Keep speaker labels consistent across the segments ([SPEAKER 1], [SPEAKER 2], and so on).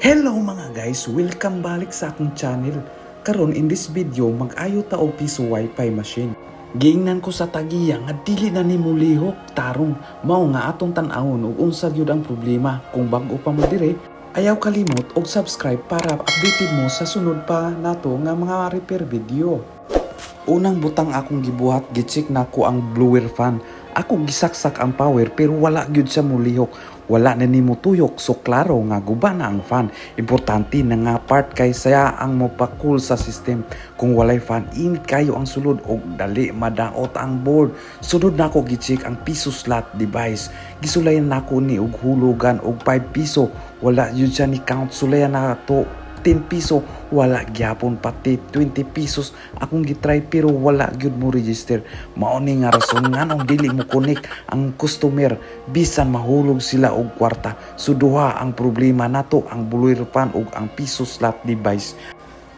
[SPEAKER 1] Hello mga guys, welcome balik sa akong channel. Karon in this video mag-ayo ta og piso wifi machine. Giingnan ko sa tagiya nga dili na nimo lihok tarong mao nga atong tan-awon ug unsa gyud ang problema kung bag-o pa mo dire ayaw kalimot og subscribe para updated mo sa sunod pa nato nga mga repair video. Unang butang akong gibuhat, gicheck na ko ang blower fan. Ako gisaksak ang power pero wala gyud siya mulihok. Wala na nimo tuyok so klaro nga guba na ang fan. Importante na nga part kay saya ang mopakul sa system. Kung walay fan, init kayo ang sulod og dali madaot ang board. Sunod na ako gicheck ang piso slot device. Gisulayan na ako ni og hulugan og 5 piso. Wala yun siya ni count sulayan na to 10 piso wala gyapon pati 20 pesos akong gitry pero wala gyud mo register. Mao ni nga rason nganong dili mo connect ang customer bisan mahulog sila og kwarta. So duha ang problema nato ang blower fan ug ang piso slot device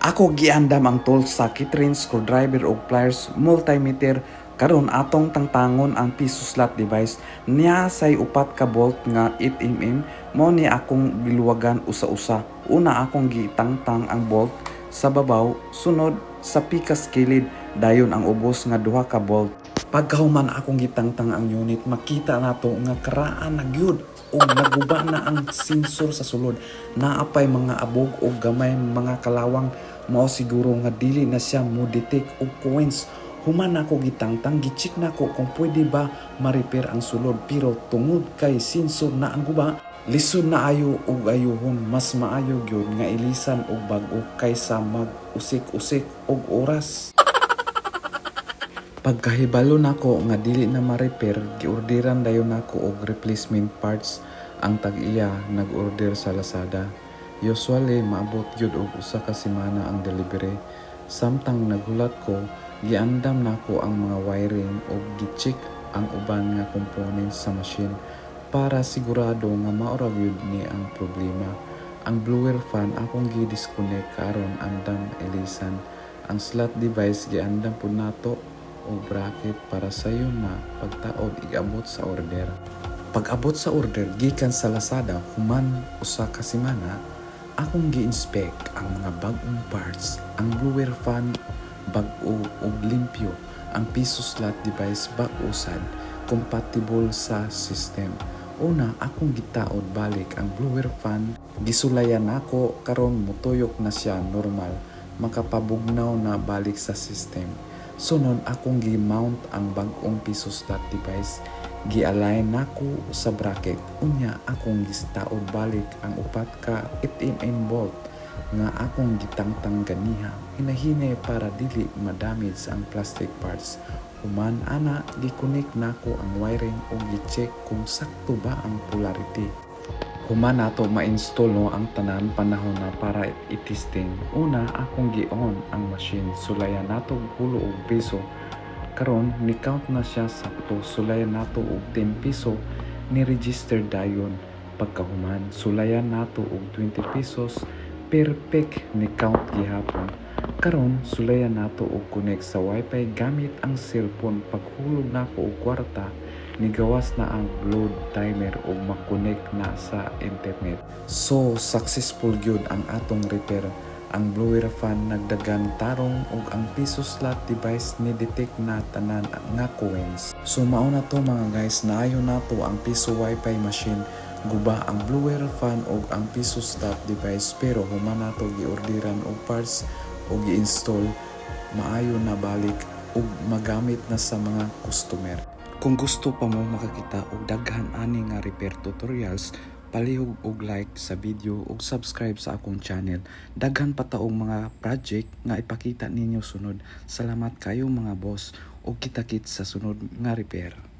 [SPEAKER 1] ako giandam ang tools sa kitrin, screwdriver ug pliers, multimeter karon atong tangtangon ang piso slot device. Niya say upat ka bolt nga 8 mm mo ni akong giluwagan usa-usa. Una akong gitangtang ang bolt sa babaw sunod sa pikas kilid dayon ang ubos nga duha ka bolt. Pagkahuman akong gitangtang ang unit makita nato nga karaan na gyud ug naguba na ang sensor sa sulod. Naapay mga abog o gamay mga kalawang. Mao siguro nga dili na siya mo detect og coins human ako gitangtang gicheck na ko kung pwede ba ma-repair ang sulod pero tungod kay sensor na ang guba lisod na ayo ug ayuhon mas maayo gyud nga ilisan og bag-o kaysa mag-usik-usik og oras Pagkahibalo nako nga dili na ma-repair, giorderan dayon nako og replacement parts ang tag-iya nag-order sa Lazada. Usually maabot gyud og usa ka semana ang delivery. Samtang naghulat ko, giandam nako ang mga wiring ug gi-check ang uban nga components sa machine para sigurado nga maura ni ang problema. Ang blower fan akong gi-disconnect karon andam elisan. Ang slot device giandam pud nato o bracket para sa iyo na pagtaod iabot sa order. Pag-abot sa order gikan sa Lazada human usa ka semana, akong gi-inspect ang mga bag-ong parts, ang blower fan bag-o limpyo, ang piso slot device bag-usad, compatible sa system. Una, akong gitaod balik ang blower fan, gisulayan nako karon mutuyok na siya normal, makapabugnaw na balik sa system. Sunod akong gi-mount ang bag-ong piso slot device. Gi-align nako sa bracket. Unya akong gistaod balik ang upat ka 8mm bolt nga akong gitangtang ganiha. Hinahine para dili madamage ang plastic parts. Human ana gi-connect nako ang wiring o gi-check kung sakto ba ang polarity. Human nato ma-install no ang tanan panahon na para i-testing. Una akong gi-on ang machine. Sulayan nato og hulo og piso. Karon ni count na siya sakto. Sulayan nato og 10 piso ni register dayon. Pagkahuman sulayan nato og 20 pesos per pick ni count gihapon. Karon sulayan nato og connect sa wifi gamit ang cellphone paghulog nako og kwarta nigawas na ang load timer ug makonect na sa internet. So successful gyud ang atong repair. Ang blower fan nagdagan tarong ug ang piso slot device ni detect na tanan nga coins. So mao na to mga guys, naayo nato ang piso wifi machine guba ang blower fan ug ang piso slot device pero human nato giorderan og parts ug gi-install maayo na balik ug magamit na sa mga customer. Kung gusto pa mo makakita og daghan ani nga repair tutorials, palihog og like sa video ug subscribe sa akong channel. Daghan pa taong mga project nga ipakita ninyo sunod. Salamat kayo mga boss ug kita-kit sa sunod nga repair.